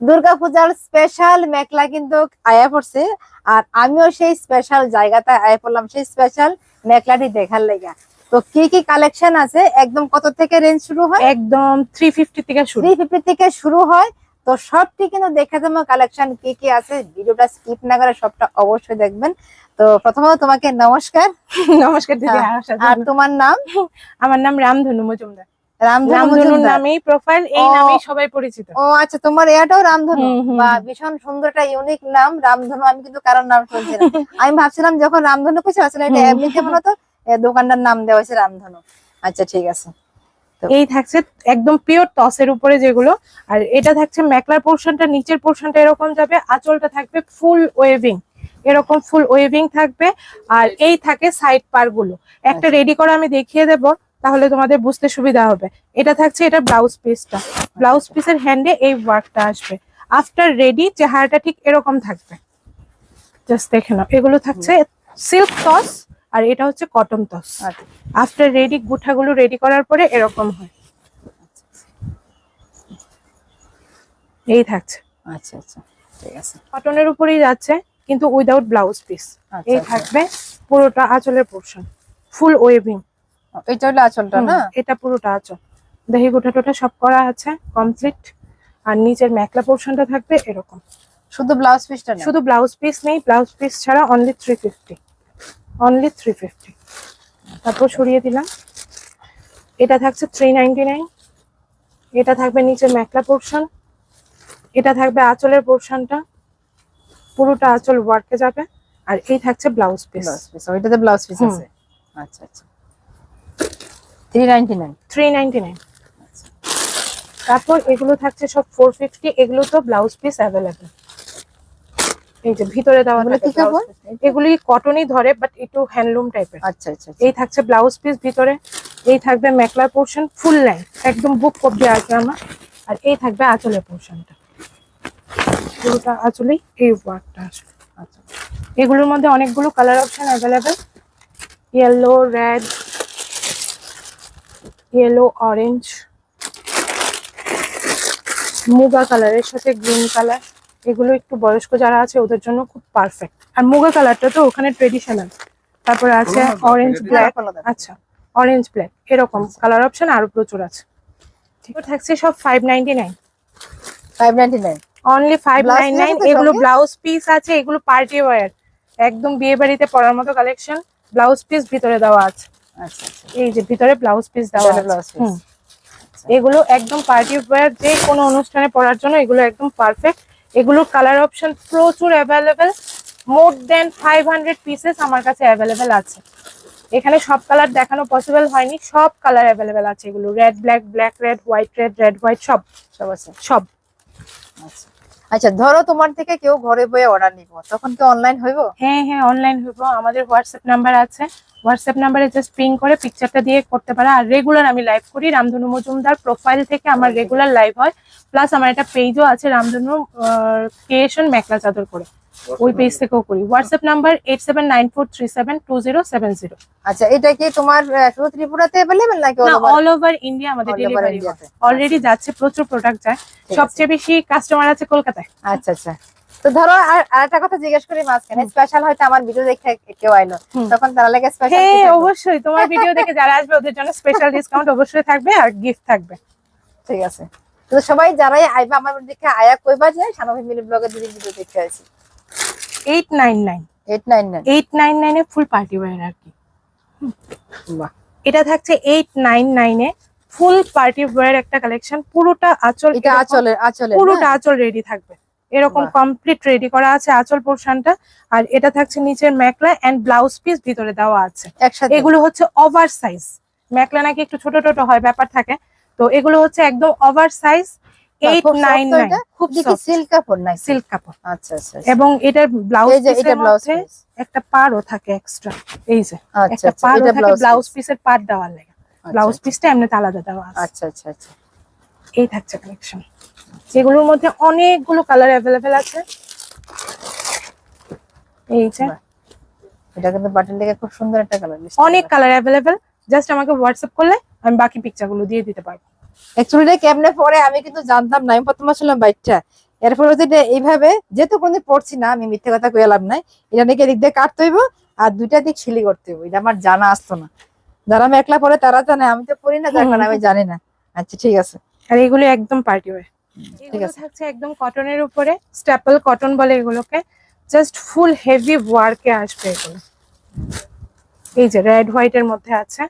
দুর্গাপূজার স্পেশাল মেখলা কিন্তু আয়া পড়ছে। আর আমিও সেই স্পেশাল জায়গাতে আয়া পড়লাম সেই স্পেশাল মেখলাটি দেখার লেগা। তো কি কি কালেকশন আছে? একদম কত থেকে রেঞ্জ শুরু হয়? একদম থ্রি ফিফটি থেকে শুরু। থ্রি ফিফটি থেকে শুরু হয়। তো সবটি কিন্তু দেখে দেবো কালেকশন কি কি আছে। ভিডিওটা স্কিপ না করে সবটা অবশ্যই দেখবেন। তো প্রথমত তোমাকে নমস্কার। নমস্কার দিদি হ্যাঁ। আর তোমার নাম? আমার নাম রামধনু মজুমদার। রামধনু নামেই প্রোফাইল এই নামেই সবাই পরিচিত। ও আচ্ছা তোমার এটাও রামধনু? বা ভীষণ সুন্দর একটা ইউনিক নাম রামধনু। আমি কিন্তু কারোর নাম শুনছি না। আমি ভাবছিলাম যখন রামধনু আসলে এটা এমনিতে নাম দেওয়া হয়েছে রামধনু। আচ্ছা ঠিক আছে। এই থাকছে একদম পিওর টসের উপরে যেগুলো আর এটা থাকছে মেকলার পোর্শনটা নিচের পোর্শনটা এরকম যাবে আঁচলটা থাকবে ফুল ওয়েভিং এরকম ফুল ওয়েভিং থাকবে আর এই থাকে সাইড পারগুলো। একটা আচ্ছা। রেডি করে আমি দেখিয়ে দেব তাহলে তোমাদের বুঝতে সুবিধা হবে। এটা থাকছে এটা ব্লাউজ পিসটা ব্লাউজ পিসের হ্যান্ডে এই ওয়ার্কটা আসবে। আফটার রেডি চেহারাটা ঠিক এরকম থাকবে। জাস্ট দেখে নাও। এগুলো থাকছে সিল্ক টস আর এটা হচ্ছে কটন টস আফটার রেডি গুঠাগুলো রেডি করার পরে এরকম হয়। এই থাকছে। আচ্ছা আচ্ছা। ঠিক আছে। কটনের উপরেই যাচ্ছে কিন্তু উইদাউট ব্লাউজ পিস এই আচ্ছা। থাকবে পুরোটা আঁচলের পোর্শন ফুল ওয়েভিং এটা হলো আঁচলটা না? এটা পুরোটা আঁচল। দেহি গোটা টোটা সব করা আছে কমপ্লিট আর নিচের মেকলা পোর্শনটা থাকবে এরকম। শুধু ব্লাউজ পিসটা শুধু ব্লাউজ পিস নেই ব্লাউজ পিস ছাড়া only three fifty only three fifty তারপর সরিয়ে দিলাম। এটা থাকছে থ্রি নাইনটি নাইন এটা থাকবে নিচে মেকলা পোর্শন এটা থাকবে আঁচলের পোর্শনটা পুরোটা আঁচল ওয়ার্কে যাবে। আর এই থাকছে ব্লাউজ পিস ব্লাউজ পিস ওইটাতে ব্লাউজ পিস আছে। আচ্ছা আচ্ছা three ninety nine three ninety nine তারপর এগুলো থাকছে সব ফোর ফিফটি এগুলো তো ব্লাউজ পিস অ্যাভেলেবেল এই যে ভিতরে দেওয়া থাকে। এগুলি কটনই ধরে বাট একটু হ্যান্ডলুম টাইপের আচ্ছা আচ্ছা আচ্ছা। এই থাকছে ব্লাউজ পিস ভিতরে। এই থাকবে মেকলার পোর্শন ফুল লাইন একদম বুক কবজি আছে আমার আর এই থাকবে আঁচলের পোর্শনটা পুরোটা আঁচলেই এই ওয়ার্কটা আসবে। আচ্ছা। এগুলোর মধ্যে অনেকগুলো colour option available yellow red yellow orange muga কালারের সাথে গ্রিন কালার এগুলো একটু বয়স্ক যারা আছে ওদের জন্য খুব পারফেক্ট আর মুগা কালারটা তো ওখানে ট্রেডিশনাল তারপরে আছে অরেঞ্জ ব্ল্যাক আচ্ছা অরেঞ্জ ব্ল্যাক এরকম কালার অপশন আরও প্রচুর আছে। ঠিক। থাকছে সব five ninety nine five ninety nine only five nine nine এগুলো? ব্লাউজ পিস আছে এগুলো পার্টি ওয়্যার একদম বিয়ে বাড়িতে পরার মতো কালেকশন ব্লাউজ পিস ভিতরে দেওয়া আছে। এই যে ভিতরে ব্লাউজ পিস দেওয়া piece। হুম। এগুলো একদম পার্টি ওয়্যার যে কোনো অনুষ্ঠানে পরার জন্য এগুলো একদম পারফেক্ট এগুলোর কালার অপশন প্রচুর available more than five hundred pieces আমার কাছে অ্যাভেলেবেল আছে। এখানে সব কালার দেখানো পসিবল হয়নি। সব কালার অ্যাভেলেবেল আছে এগুলো। Red black black red white red red white সব। সব আছে। সব। আচ্ছা। আচ্ছা ধরো তোমার থেকে কেউ ঘরে বয়ে অর্ডার নিব। তখন কি অনলাইন হইব? হ্যাঁ হ্যাঁ অনলাইন হইব। আমাদের হোয়াটসঅ্যাপ নাম্বার আছে। হোয়াটসঅ্যাপ নাম্বারে জাস্ট পিং করে পিকচারটা দিয়ে করতে পারে। আর রেগুলার আমি লাইভ করি রামধনু মজুমদার প্রোফাইল থেকে আমার রেগুলার লাইভ হয়। প্লাস আমার একটা পেজও আছে রামধনু ক্রিয়েশন মেকলা চাদর করে। ওই পেজ থেকেও করি। WhatsApp number eight seven nine four three seven two zero seven zero আচ্ছা এটা কি তোমার শুধু ত্রিপুরাতে অ্যাভেলেবেল নাকি অল ওভার ইন্ডিয়া আমাদের ডেলিভারি অলরেডি যাচ্ছে প্রচুর প্রোডাক্ট যায়। সবচেয়ে বেশি কাস্টমার আছে কলকাতায়। আচ্ছা আচ্ছা। তো ধরো আর আরেকটা কথা জিজ্ঞেস করি মাঝখানে স্পেশাল হয়তো আমার ভিডিও দেখে কেউ আইলো। তখন তারা লাগে স্পেশাল হ্যাঁ অবশ্যই তোমার ভিডিও দেখে যারা আসবে ওদের জন্য স্পেশাল ডিসকাউন্ট অবশ্যই থাকবে আর গিফট থাকবে। ঠিক আছে। তো সবাই যারাই আইবা আমার দেখে আয়া কইবা যে ফ্যামিলি ব্লগে দিদি ভিডিও দেখে আছি eight nine nine eight nine nine eight nine নাইনে ফুল পার্টি ওয়্যার আর কি। বাহ। এটা থাকছে এইট নাইন নাইনে ফুল পার্টি ওয়্যার একটা কালেকশন পুরোটা আঁচল এটা আচলের আচলের পুরোটা আঁচল রেডি থাকবে। এরকম কমপ্লিট রেডি করা আছে আঁচল পোর্শনটা। আর এটা থাকছে নিচের মেকলা এন্ড ব্লাউজ পিস ভিতরে দেওয়া আছে। এগুলো হচ্ছে ওভার সাইজ মেকলা নাকি একটু ছোট ছোট হয় ব্যাপার থাকে। তো এগুলো হচ্ছে একদম ওভার সাইজ খুব সিল্ক কাপড় নাই সিল্ক কাপড়। আচ্ছা আচ্ছা আচ্ছা। এবং এটার ব্লাউজ এটা ব্লাউজ একটা পাড়ও থাকে এক্সট্রা এই যে আচ্ছা একটা আচ্ছা পাড়ও থাকে ব্লাউজ ব্লাউজ পিসের পাড় দেওয়ার লাগে। ব্লাউজ আচ্ছা। পিসটা এমনিতে আলাদা দেওয়া আছে। আচ্ছা আচ্ছা আচ্ছা। এই থাকছে কালেকশন যেগুলোর মধ্যে অনেকগুলো কালার অ্যাভেলেবেল আছে। এই যে। এটা কিন্তু বাটন লেগে খুব সুন্দর একটা কালার অনেক কালার অ্যাভেলেবেল জাস্ট আমাকে হোয়াটসঅ্যাপ করলে আমি বাকি পিকচারগুলো দিয়ে দিতে পারব। অ্যাকচুয়ালি কেমনে পরে আমি কিন্তু জানতাম না। আমি প্রথমে ছিলাম বাইকটা এরপর হচ্ছে এইভাবে যেহেতু কোনদিন পড়ছি না আমি মিথ্যে কথা কইলাম নাই। এটা নাকি এদিক দিয়ে কাটতে হইব আর দুইটা দিক সিলি করতে হইব। এটা আমার জানা আসতো না। যারা আমি একলা পরে তারা জানে। আমি তো পড়ি না কারণে আমি জানি না। আচ্ছা ঠিক আছে। আর এগুলো একদম পার্টি ঠিক এগুলো থাকছে একদম কটনের উপরে স্ট্যাপল কটন বলে এগুলোকে জাস্ট ফুল হেভি ওয়ার্কে আসবে এগুলো। এই যে রেড হোয়াইট এর মধ্যে আছে।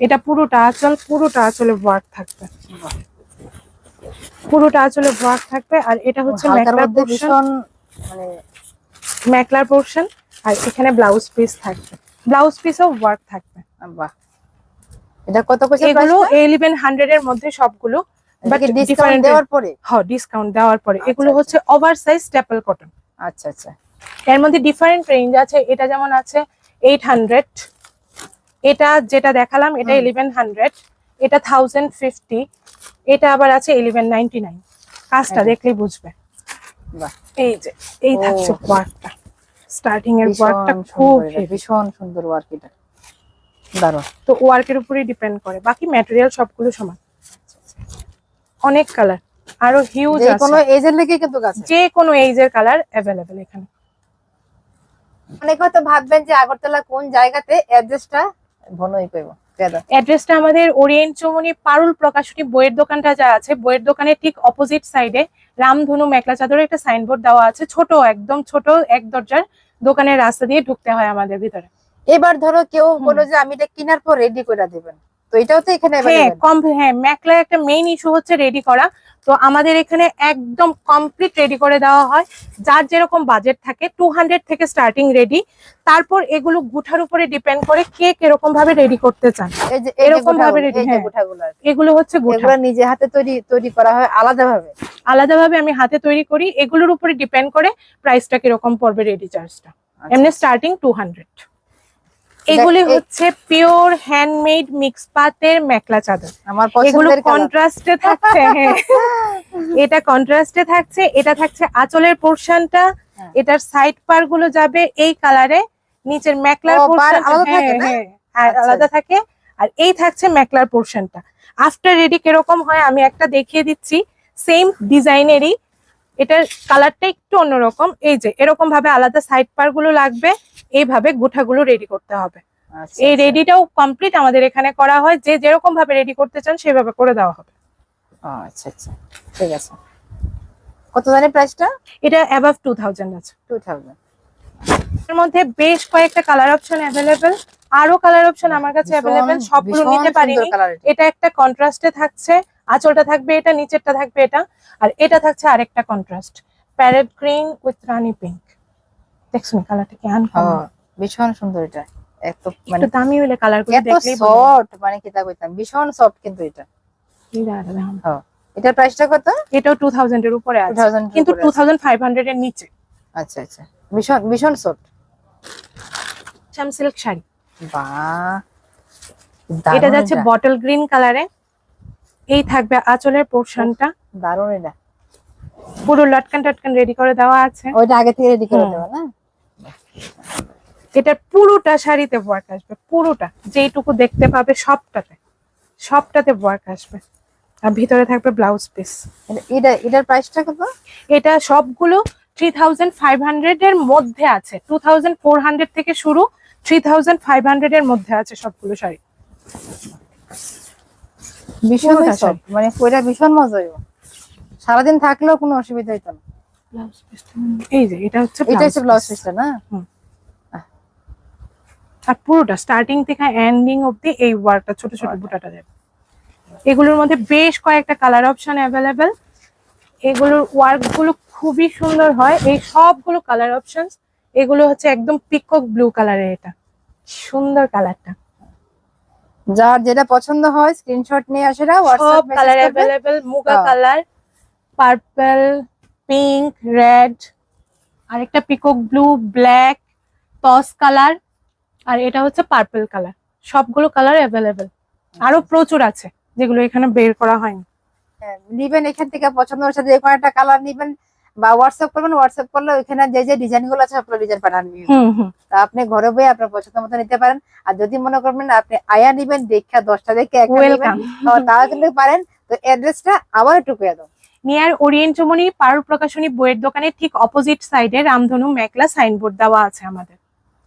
এটা পুরোটা আঁচল পুরোটা আঁচলে ওয়ার্ক থাকবে। পুরোটা আঁচলে ওয়ার্ক থাকবে আর এটা হচ্ছে মেকলার পোর্শন মানে মেকলার পোর্শন আর এখানে ব্লাউজ পিস থাকবে। ব্লাউজ পিসও ওয়ার্ক থাকবে। বাহ। এটা কত এগুলো ইলেভেন হান্ড্রেড এর মধ্যে সবগুলো ডিসকাউন্ট different দেওয়ার পরে? হ্যাঁ ডিসকাউন্ট দেওয়ার পরে। এগুলো আচ্ছা, হচ্ছে স্ট্যাপল কটন আচ্ছা আচ্ছা। এর মধ্যে ডিফারেন্ট রেঞ্জ আছে। এটা যেমন আছে এইট হান্ড্রেড এটা যেটা দেখালাম এটা হুম। ইলেভেন হান্ড্রেড এটা থাউজেন্ড ফিফটি এটা আবার আছে ইলেভেন নাইনটি নাইন কাজটা এটা। দেখলেই বুঝবে। এই যে এই থাকছে ওয়ার্কটা স্টার্টিং এর ওয়ার্কটা খুব ভীষণ সুন্দর ওয়ার্ক এটা। দারুণ। তো ওয়ার্কের উপরেই ডিপেন্ড করে। বাকি ম্যাটেরিয়াল সবগুলো সমান। অনেক কালার আরও হিউজ যে কোনো এজের লেগে কিন্তু আছে যে কোনো এইজের কালার অ্যাভেলেবেল এখানে। অনেক হয়তো ভাববেন যে আগরতলা কোন জায়গাতে অ্যাড্রেসটা ভনই কইব অ্যাড্রেসটা আমাদের ওরিয়েন্ট চৌমনি পারুল প্রকাশনী বইয়ের দোকানটা যা আছে বইয়ের দোকানের ঠিক অপোজিট সাইডে রামধনু মেকলা চাদরের একটা সাইনবোর্ড দেওয়া আছে ছোট একদম ছোট এক দরজার দোকানের রাস্তা দিয়ে ঢুকতে হয় আমাদের ভিতরে। এবার ধরো কেউ। বলো যে আমি এটা কেনার পর রেডি করে দিবেন। তো এটাও তো এখানে হ্যাঁ? কম হ্যাঁ মেকলার একটা মেইন ইস্যু হচ্ছে রেডি করা। তো আমাদের এখানে একদম কমপ্লিট রেডি করে দেওয়া হয়। যার যেরকম বাজেট থাকে টু থেকে স্টার্টিং রেডি তারপর এগুলো গুঠার উপরে ডিপেন্ড করে কে কীরকম ভাবে রেডি করতে চান এরকম ভাবে হ্যাঁ। গুঠাগুলো এগুলো হচ্ছে গুঠা। নিজে হাতে তৈরি তৈরি করা হয় আলাদা ভাবে আলাদাভাবে আমি হাতে তৈরি করি। এগুলোর উপরে ডিপেন্ড করে প্রাইসটা কীরকম পড়বে রেডি চার্জটা এমনি স্টার্টিং টু হান্ড্রেড এগুলি হচ্ছে পিওর হ্যান্ডমেড মিক্স পাতের মেকলা চাদর। আমার এগুলো কন্ট্রাস্টে থাকছে হ্যাঁ। এটা কন্ট্রাস্টে থাকছে এটা থাকছে আঁচলের পোর্শনটা হ্যাঁ। এটার সাইড পারগুলো যাবে এই কালারে নিচের মেকলার পোর্শন হ্যাঁ আচ্ছা। আলাদা থাকে। আর এই থাকছে মেকলার পোর্শনটা আফটার রেডি কীরকম হয় আমি একটা দেখিয়ে দিচ্ছি। সেম ডিজাইনেরই এটার কালারটা একটু অন্যরকম। এই যে এরকম ভাবে আলাদা সাইড পারগুলো লাগবে। এইভাবে গুঠাগুলো রেডি করতে হবে। আচ্ছা, এই আচ্ছা। রেডিটাও কমপ্লিট আমাদের এখানে করা হয় যে যেরকম ভাবে রেডি করতে চান সেভাবে করে দেওয়া হবে। আচ্ছা আচ্ছা। ঠিক আছে। কত প্রাইসটা এটা অ্যাবাভ টু থাউজেন্ড আছে। টু থাউজেন্ড এর মধ্যে বেশ কয়েকটা কালার অপশন অ্যাভেলেবেল আরও কালার অপশন আমার কাছে অ্যাভেলেবেল সবগুলো নিতে পারিনি। এটা। একটা কন্ট্রাস্টে থাকছে আঁচলটা থাকবে এটা নিচেরটা থাকবে এটা আর এটা থাকছে আরেকটা contrast parrot green with rani pink দেখছেন কালারটা কি আনকমন ভীষণ সুন্দর এটা। এত মানে দামি হলে কালার এত দেখলেই সফট মানে কি তা কইতাম ভীষণ সফট কিন্তু এটা। এটার প্রাইসটা কত? এটাও টু থাউজেন্ড এর উপরে আছে। 2000 কিন্তু উপরে টু আছে। থাউজেন্ড ফাইভ হান্ড্রেড এর নিচে। আচ্ছা আচ্ছা ভীষণ ভীষণ সফট শ্যাম সিল্ক শাড়ি। বাহ এটা যাচ্ছে বটল গ্রিন কালারে এই থাকবে আঁচলের পোর্শনটা। দারুণ এটা। পুরো লটকান টটকান রেডি করে দেওয়া আছে। ওইটা আগে থেকে রেডি করে দেওয়া না? এটা পুরোটা শাড়িতে ওয়ার্ক আসবে পুরোটা। যেইটুকু দেখতে পাবে সবটাতে সবটাতে ওয়ার্ক আসবে। আর ভিতরে থাকবে ব্লাউজ পিস এটা- এটা এটার প্রাইসটা কত? এটা সবগুলো থ্রি থাউজেন্ড ফাইভ হান্ড্রেড এর মধ্যে আছে। টু থাউজেন্ড ফোর হান্ড্রেড থেকে শুরু থ্রি থাউজেন্ড ফাইভ হান্ড্রেড এর মধ্যে আছে সবগুলো শাড়ি। ভীষণ মানে কইরা ভীষণ মজা সারাদিন থাকলেও কোনো অসুবিধা হইতো না। ব্লাউজ পিসটা এই যে এটা হচ্ছে এটা হচ্ছে ব্লাউজ পিসটা না? আর পুরোটা স্টার্টিং থেকে এন্ডিং অবধি এই ওয়ার্কটা ছোট ছোট বুটাটা যাবে। এগুলোর মধ্যে বেশ কয়েকটা কালার অপশন অ্যাভেলেবেল এগুলোর ওয়ার্কগুলো খুবই সুন্দর হয়। এই সবগুলো কালার অপশন এগুলো হচ্ছে একদম পিকক ব্লু কালারের এটা। সুন্দর কালারটা যার যেটা পছন্দ হয় স্ক্রিনশট নিয়ে আসে না হোয়াটসঅ্যাপ কালার অ্যাভেলেবেল মুগা হ্যাঁ। কালার পার্পল পিঙ্ক রেড আরেকটা পিকক ব্লু ব্ল্যাক টস কালার আর এটা হচ্ছে পার্পল কালার সবগুলো কালার অ্যাভেলেবেল আরও প্রচুর আছে যেগুলো এখানে বের করা হয়নি। হ্যাঁ, নিবেন এখান থেকে পছন্দ হচ্ছে যে কোনো একটা কালার নিবেন বা হোয়াটসঅ্যাপ করবেন হোয়াটসঅ্যাপ করলে ওইখানে যে যে ডিজাইনগুলো আছে আপনার ডিজাইন পাঠান তা আপনি ঘরে বই আপনার পছন্দ মতো নিতে পারেন আর যদি মনে করবেন আপনি আয়া নিবেন দেখা দশটা দেখে তাও কিন্তু পারেন তো অ্যাড্রেসটা আবার একটু পেয়ে দাও। নিয়ার ওরিয়েন্টমণি পারুল প্রকাশনী বইয়ের দোকানের ঠিক অপোজিট সাইডে রামধনু মেকলা সাইনবোর্ড দেওয়া আছে আমাদের।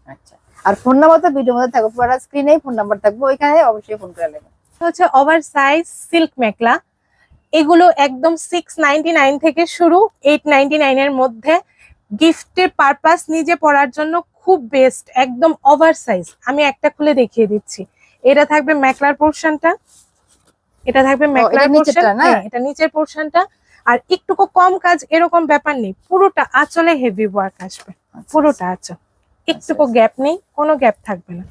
আচ্ছা আর ফোন নাম্বার তো ভিডিওর মধ্যে থাকবে পুরো স্ক্রিনেই ফোন নাম্বার থাকবে ওইখানে অবশ্যই ফোন করে নেবেন হচ্ছে ওভার সাইজ সিল্ক মেকলা এগুলো একদম সিক্স নাইনটি নাইন থেকে শুরু এইট নাইনটি নাইনের মধ্যে গিফটের পারপাস নিজে পরার জন্য খুব বেস্ট একদম ওভার সাইজ আমি একটা খুলে দেখিয়ে দিচ্ছি। এটা থাকবে মেকলার পোর্শনটা এটা থাকবে মেকলার পোর্শন না? হ্যাঁ এটা নিচের পোর্শনটা আর একটুকু কম কাজ এরকম ব্যাপার নেই পুরোটা আঁচলে হেভি ওয়ার্ক আসবে। পুরোটা আঁচল। একটুকু গ্যাপ নেই কোনো গ্যাপ থাকবে না।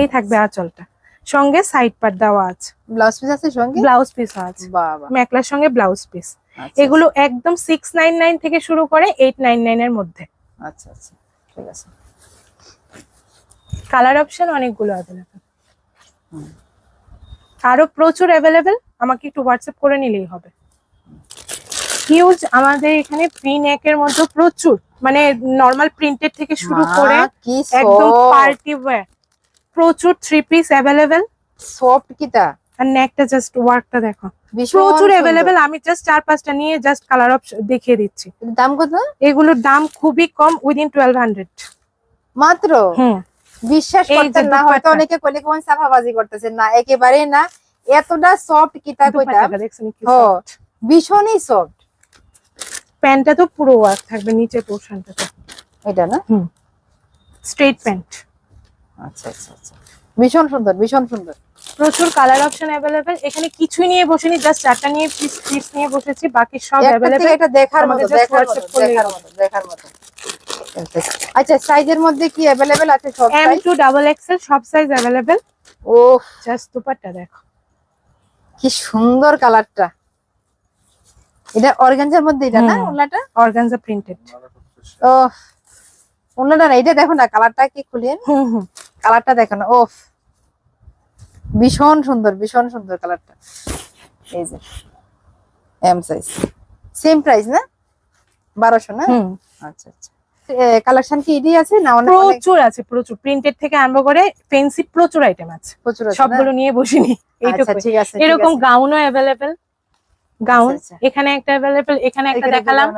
এই থাকবে আঁচলটা। সঙ্গে সাইড পার্ট দেওয়া আছে। ব্লাউজ পিস আছে সঙ্গে? ব্লাউজ পিস আছে। মেকলার সঙ্গে ব্লাউজ পিস আচ্ছা, এগুলো একদম সিক্স নাইন নাইন থেকে শুরু করে এইট নাইন নাইন এর মধ্যে। আচ্ছা আচ্ছা। ঠিক আছে। কালার অপশন অনেকগুলো অ্যাভেলেবেল। আরও প্রচুর অ্যাভেলেবেল আমাকে একটু হোয়াটসঅ্যাপ করে নিলেই হবে। হিউজ আমাদের এখানে প্রি এর মধ্যে প্রচুর মানে নর্মাল প্রিন্টেড থেকে শুরু করে একদম পার্টি ওয়্যার প্রচুর থ্রি পিস অ্যাভেলেবেল সফট কিটা আর নেকটা জাস্ট ওয়ার্কটা দেখো। প্রচুর। অ্যাভেলেবেল আমি জাস্ট চার পাঁচটা নিয়ে জাস্ট কালার অপশন দেখিয়ে দিচ্ছি। দাম কত? এগুলোর দাম খুবই কম উইদিন টুয়েলভ হান্ড্রেড মাত্র? হুম। বিশ্বাস করতেন না হয়তো অনেকে কইলে কোন সাফাবাজি করতেছে না একেবারে না। এতটা সফট কিতা কইতাম? দুপাট্টাটা দেখছেন কি হো soft? ভীষণই সফট প্যান্টটা তো পুরো ওয়ার্ক থাকবে নিচের পোর্শনটাতে এটা না হুম স্ট্রেট প্যান্ট আচ্ছা আচ্ছা আচ্ছা ভীষণ সুন্দর ভীষণ সুন্দর প্রচুর কালার অপশন অ্যাভেলেবেল এখানে কিছুই নিয়ে বসেনি জাস্ট চারটা নিয়ে পিস পিস নিয়ে বসেছি বাকি সব একটা অ্যাভেলেবেল থেকে এটা দেখার আমাকে মতো just দেখার WhatsApp মতো করলেই দেখার হবে। মতো দেখার মতো আচ্ছা সাইজের মধ্যে কি अवेलेबल আছে সব M size to double XL সব সাইজ অ্যাভেলেবেল ও জাস্ট দুপাট্টা দেখো কি সুন্দর কালারটা এটা অর্গানজার মধ্যে এটা না। ওনাটা অর্গানজা প্রিন্টেড ও ওনাটা না এটা দেখো না কালারটা কি খুলিয়ে কালারটা দেখো না ওফ ভীষণ সুন্দর ভীষণ সুন্দর কালারটা এই যে এম সাইজ সেম প্রাইস না? বারোশো না? আচ্ছা আচ্ছা। কালেকশন কি এডি আছে না অনেক প্রচুর আছে প্রচুর। প্রিন্টেড থেকে আরম্ভ করে ফেন্সি প্রচুর আইটেম আছে। প্রচুর আছে সবগুলো নিয়ে বসিনি আচ্ছা এইটুকু ঠিক আছে এরকম। গাউনও অ্যাভেলেবেল গাউন আচ্ছা, আচ্ছা। এখানে একটা অ্যাভেলেবেল এখানে একটা দেখালাম।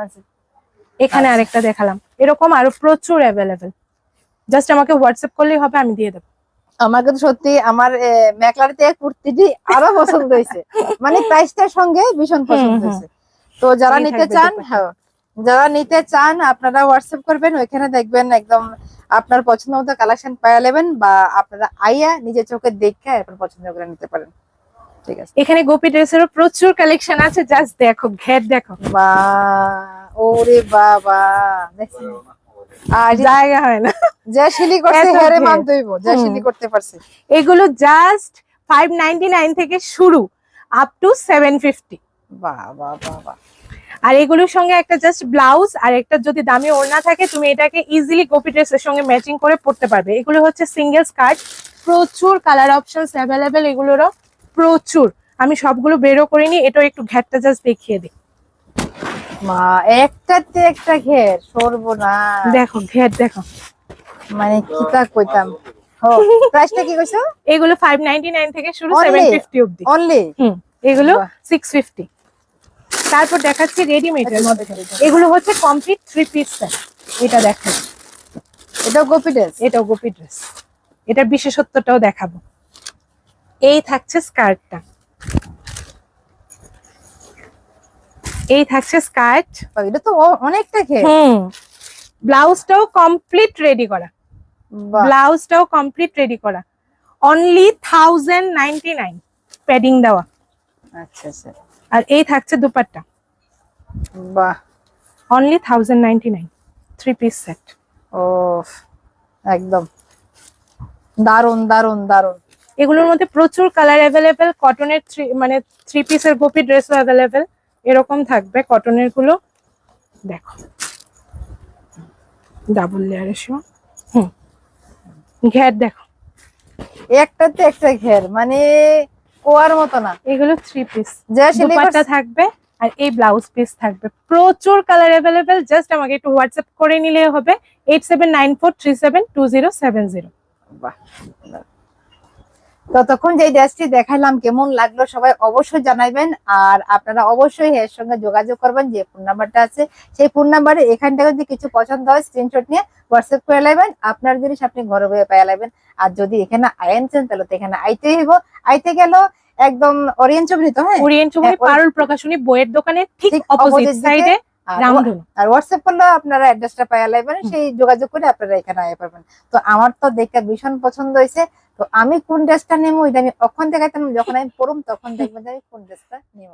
এখানে আচ্ছা। আরেকটা দেখালাম। এরকম আরও প্রচুর অ্যাভেলেবেল জাস্ট আমাকে হোয়াটসঅ্যাপ করলেই হবে আমি দিয়ে দেবো। আমাকে তো সত্যি আমার মেকলারিতে কুর্তিটি আরও পছন্দ হয়েছে। মানে প্রাইসটার সঙ্গে ভীষণ পছন্দ। হয়েছে। তো যারা নিতে চান হ্যাঁ যারা নিতে চান আপনারা হোয়াটসঅ্যাপ করবেন ওইখানে দেখবেন একদম আপনার পছন্দ মতো কালেকশন পাওয়া নেবেন বা আপনারা আইয়া নিজের চোখে দেখে আপনার পছন্দ করে নিতে পারেন। ঠিক আছে। এখানে গোপী ড্রেসেরও প্রচুর কালেকশন আছে জাস্ট দেখো ঘের দেখো। বা ওরে বাবা? আর জায়গা হয় না। যে শিলি করছে হেরে মান দইব যে শিলি করতে পারছে। এগুলো জাস্ট ফাইভ নাইনটি নাইন থেকে শুরু আপ টু বাহ বাহ বাহ বাহ আর এগুলোর সঙ্গে একটা জাস্ট ব্লাউজ আর একটা যদি দামি ওড়না থাকে তুমি এটাকে ইজিলি গোপী ড্রেসের সঙ্গে ম্যাচিং করে পড়তে পারবে। এগুলো হচ্ছে সিঙ্গেল স্কার্ট প্রচুর কালার অপশনস অ্যাভেলেবেল এগুলোরও। প্রচুর। আমি সবগুলো বেরো করিনি এটাও একটু ঘ্যাটটা জাস্ট দেখিয়ে দিই। মা একটাতে একটা ঘের সর্বনাশ। দেখো ঘের দেখো। মানে কিতা কইতাম। প্রাইসটা কি কইছো? এগুলো ফাইভ নাইনটি নাইন থেকে শুরু Only? সেভেন ফিফটি অব্দি অনলি হুম এগুলো বাহ। সিক্স ফিফটি তারপর দেখাচ্ছি রেডিমেড এর আচ্ছা, মধ্যে। এগুলো হচ্ছে কমপ্লিট থ্রি পিস সেট এটা দেখেন এটাও গোপি ড্রেস এটাও গোপী ড্রেস এটার বিশেষত্বটাও দেখাবো। এই থাকছে স্কার্টটা। এই থাকছে স্কার্ট। এটা তো অনেকটা ঘের। হুম। ব্লাউজটাও কমপ্লিট রেডি করা। ব্লাউজটাও কমপ্লিট রেডি করা। Only thousand ninety nine padding দেওয়া। আচ্ছা আচ্ছা। আর এই থাকছে দুপাট্টা। বাহ। Only thousand ninety nine three piece set ও একদম। দারুণ দারুণ দারুণ এগুলোর মধ্যে প্রচুর কালার অ্যাভেলেবেল কটনের থ্রি মানে থ্রি পিসের গোপি ড্রেসও অ্যাভেলেবেল এরকম থাকবে কটনেরগুলো। দেখো। ডাবল লেয়ারের শো হুম। ঘ্যাট দেখো। একটাতে একটা ঘের মানে কোয়ার মতো না। এগুলো থ্রি পিস দুপাট্টা থাকবে আর এই ব্লাউজ পিস থাকবে। প্রচুর কালার অ্যাভেলেবেল জাস্ট আমাকে একটু হোয়াটসঅ্যাপ করে নিলে হবে। Eight seven nine four three seven two zero seven zero বাহ। ততক্ষণ যে ড্রেসটি দেখাইলাম কেমন লাগল সবাই অবশ্যই জানাইবেন। আর আপনারা অবশ্যই এর সঙ্গে যোগাযোগ করবেন যে ফোন নাম্বারটা আছে। সেই ফোন নাম্বারে এখান থেকে যদি কিছু পছন্দ হয় স্ক্রিনশট নিয়ে হোয়াটসঅ্যাপ করে লাইবেন। আপনার জিনিস আপনি ঘরে বয়ে পেয়ে লাইবেন। আর যদি এখানে আইনছেন তাহলে তো এখানে আইতেই হইব। আইতে গেল একদম অরিয়েন্ট ছবি তো হ্যাঁ? ওরিয়েন্ট চৌমুহনী হ্যাঁ, পারুল প্রকাশনী বইয়ের দোকানে ঠিক অপোজিট সাইডে আর হোয়াটসঅ্যাপ করলে আপনারা অ্যাড্রেসটা পাইয়া লাইবেন সেই যোগাযোগ করে আপনারা এখানে আয় পারবেন তো আমার তো দেখে ভীষণ পছন্দ হয়েছে। তো আমি কোন ড্রেসটা নেব এটা আমি কখন দেখাইতাম যখন আমি পড়ুম তখন দেখবেন যে আমি কোন ড্রেসটা নেব।